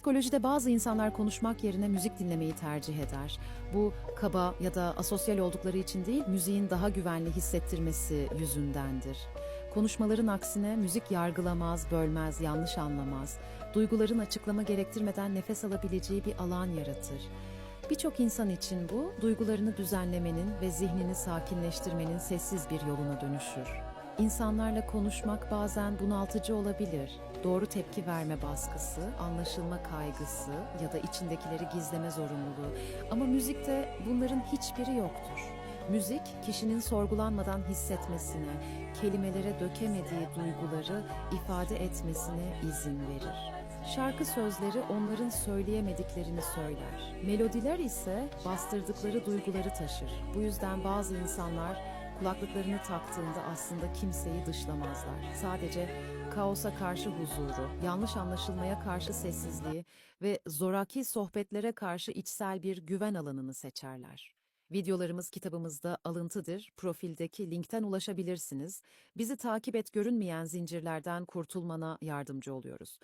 Psikolojide bazı insanlar konuşmak yerine müzik dinlemeyi tercih eder. Bu kaba ya da asosyal oldukları için değil, müziğin daha güvenli hissettirmesi yüzündendir. Konuşmaların aksine müzik yargılamaz, bölmez, yanlış anlamaz. Duyguların açıklama gerektirmeden nefes alabileceği bir alan yaratır. Birçok insan için bu, duygularını düzenlemenin ve zihnini sakinleştirmenin sessiz bir yoluna dönüşür. İnsanlarla konuşmak bazen bunaltıcı olabilir. Doğru tepki verme baskısı, anlaşılma kaygısı ya da içindekileri gizleme zorunluluğu. Ama müzikte bunların hiçbiri yoktur. Müzik, kişinin sorgulanmadan hissetmesine, kelimelere dökemediği duyguları ifade etmesine izin verir. Şarkı sözleri onların söyleyemediklerini söyler. Melodiler ise bastırdıkları duyguları taşır. Bu yüzden bazı insanlar kulaklıklarını taktığında aslında kimseyi dışlamazlar. Sadece kaosa karşı huzuru, yanlış anlaşılmaya karşı sessizliği ve zoraki sohbetlere karşı içsel bir güven alanını seçerler. Videolarımız kitabımızda alıntıdır. Profildeki linkten ulaşabilirsiniz. Bizi takip et görünmeyen zincirlerden kurtulmana yardımcı oluyoruz.